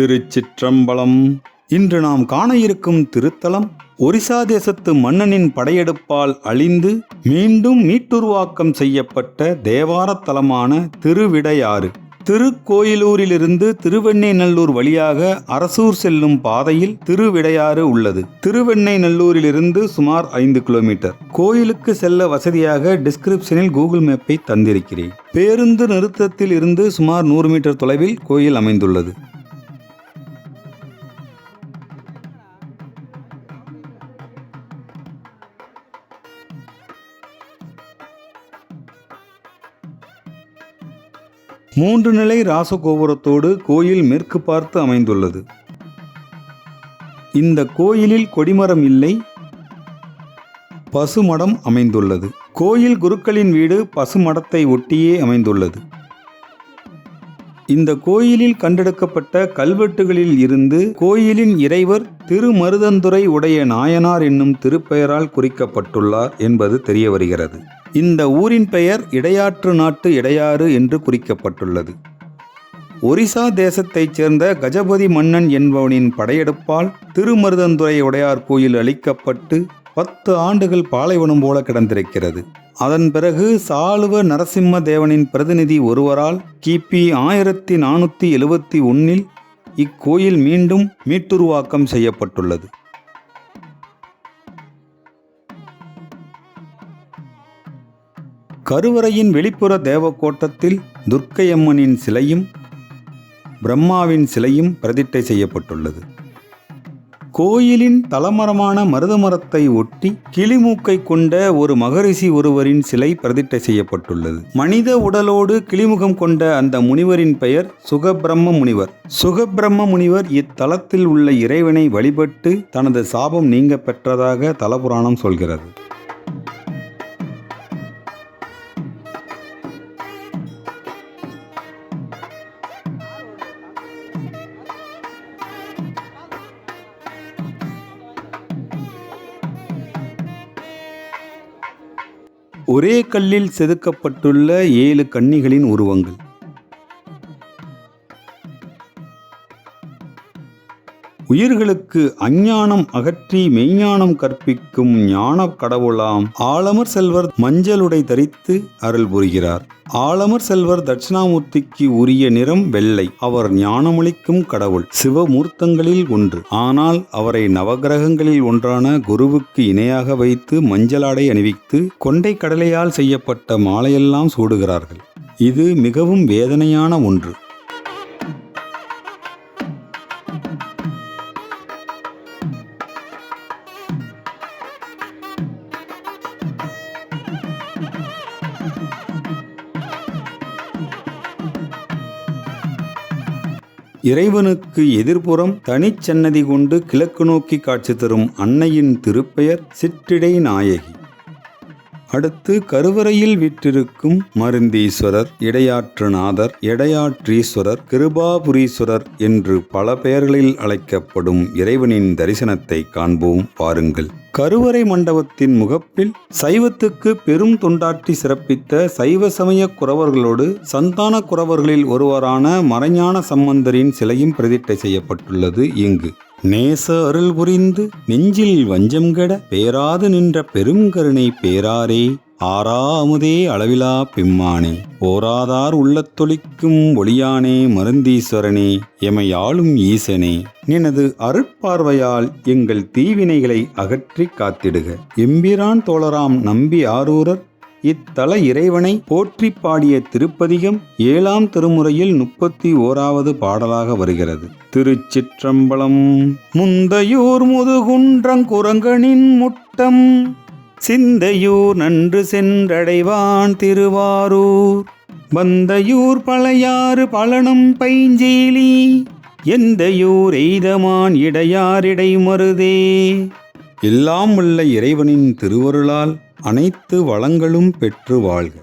திருச்சிற்றம்பலம். இன்று நாம் காண இருக்கும் திருத்தலம் ஒரிசா தேசத்து மன்னனின் படையெடுப்பால் அழிந்து மீண்டும் மீட்டுருவாக்கம் செய்யப்பட்ட தேவாரத் தலமான திருவிடையாறு. திருக்கோயிலூரிலிருந்து திருவெண்ணெய்நல்லூர் வழியாக அரசூர் செல்லும் பாதையில் திருவிடையாறு உள்ளது. திருவெண்ணெய்நல்லூரிலிருந்து சுமார் ஐந்து கிலோமீட்டர். கோயிலுக்கு செல்ல வசதியாக டிஸ்கிரிப்ஷனில் கூகுள் மேப்பை தந்திருக்கிறேன். பேருந்து நிறுத்தத்தில் இருந்து சுமார் நூறு மீட்டர் தொலைவில் கோயில் அமைந்துள்ளது. மூன்று நிலை ராசகோபுரத்தோடு கோயில் மேற்கு பார்த்து அமைந்துள்ளது. இந்த கோயிலில் கொடிமரம் இல்லை பசுமடம் அமைந்துள்ளது. கோயில் குருக்களின் வீடு பசுமடத்தை ஒட்டியே அமைந்துள்ளது. இந்த கோயிலில் கண்டெடுக்கப்பட்ட கல்வெட்டுகளில் இருந்து கோயிலின் இறைவர் திருமருதந்துறை உடைய நாயனார் என்னும் திருப்பெயரால் குறிக்கப்பட்டுள்ளார் என்பது தெரிய வருகிறது இந்த ஊரின் பெயர் இடையாற்று நாட்டு இடையாறு என்று குறிக்கப்பட்டுள்ளது. ஒரிசா தேசத்தைச் சேர்ந்த கஜபதி மன்னன் என்பவனின் படையெடுப்பால் திருமருதந்துறை உடையார் கோயில் அளிக்கப்பட்டு பத்து ஆண்டுகள் பாலைவனம் போல கிடந்திருக்கிறது. அதன் பிறகு சாளுவ நரசிம்ம தேவனின் பிரதிநிதி ஒருவரால் கிபி ஆயிரத்தி நானூற்றி எழுவத்தி ஒன்னில் இக்கோயில் மீண்டும் மீட்டுருவாக்கம் செய்யப்பட்டுள்ளது. கருவறையின் வெளிப்புற தேவக்கோட்டத்தில் துர்க்கையம்மனின் சிலையும் பிரம்மாவின் சிலையும் பிரதிட்டை செய்யப்பட்டுள்ளது. கோயிலின் தலமரமான மருதமரத்தை ஒட்டி கிளிமூக்கை கொண்ட ஒரு மகரிஷி ஒருவரின் சிலை பிரதிட்டை செய்யப்பட்டுள்ளது. மனித உடலோடு கிளிமுகம் கொண்ட அந்த முனிவரின் பெயர் சுகபிரம்ம முனிவர். சுகபிரம்ம முனிவர் இத்தலத்தில் உள்ள இறைவனை வழிபட்டு தனது சாபம் நீங்க பெற்றதாக தலபுராணம் சொல்கிறது. ஒரே கல்லில் செதுக்கப்பட்டுள்ள ஏழு கன்னிகளின் உருவங்கள். உயிர்களுக்கு அஞ்ஞானம் அகற்றி மெய்ஞானம் கற்பிக்கும் ஞான கடவுளாம் ஆலமர் செல்வர் மஞ்சளுடை தரித்து அருள் புரிகிறார். ஆலமர் செல்வர் தட்சிணாமூர்த்திக்கு உரிய நிறம் வெள்ளை. அவர் ஞானமளிக்கும் கடவுள் சிவமூர்த்தங்களில் ஒன்று. ஆனால் அவரை நவகிரகங்களில் ஒன்றான குருவுக்கு இணையாக வைத்து மஞ்சளாடை அணிவித்து கொண்டை கடலையால் செய்யப்பட்ட மாலையெல்லாம் சூடுகிறார்கள். இது மிகவும் வேதனையான ஒன்று. இறைவனுக்கு எதிர்ப்புறம் தனிச்சன்னதி கொண்டு கிழக்கு நோக்கி காட்சி தரும் அன்னையின் திருப்பெயர் சிற்றிடை நாயகி. அடுத்து கருவறையில் விற்றிருக்கும் மருந்தீஸ்வரர் இடையாற்றுநாதர் இடையாற்றீஸ்வரர் கிருபாபுரீஸ்வரர் என்று பல பெயர்களில் அழைக்கப்படும் இறைவனின் தரிசனத்தை காண்போம் பாருங்கள். கருவறை மண்டபத்தின் முகப்பில் சைவத்துக்கு பெரும் தொண்டாற்றி சிறப்பித்த சைவ சமய குறவர்களோடு சந்தான குறவர்களில் ஒருவரான மறைஞான சம்பந்தரின் சிலையும் பிரதிட்டை செய்யப்பட்டுள்ளது இங்கு. நேச அருள் புரிந்து நெஞ்சில் வஞ்சம் கெட பேராது நின்ற பெருங்கருணை பேராரே. ஆறா அமுதே அளவிலா பெம்மானே. போராதார் உள்ளத்தொழிக்கும் ஒளியானே மருந்தீஸ்வரனே எமை ஆளும் ஈசனே. நினது அருட்பார்வையால் எங்கள் தீவினைகளை அகற்றி காத்திடுக. எம்பிரான் தோழராம் நம்பி ஆரூரர் இத்தல இறைவனை போற்றி பாடிய திருப்பதிகம் ஏழாம் திருமுறையில் முப்பத்தி ஓராவது பாடலாக வருகிறது. திருச்சிற்றம்பலம் முந்தையூர் முதுகுன்றங்குரங்கனின் முட்டம் சிந்தையூர் நன்று சென்றடைவான் திருவாரூர். வந்தையூர் பழையாறு பழனம் பைஞ்சேலி எந்தையூர் எய்தமான் இடையாரிடை மருதே எல்லாம் உள்ள இறைவனின் திருவருளால் அனைத்து வளங்களும் பெற்று வாழ்க.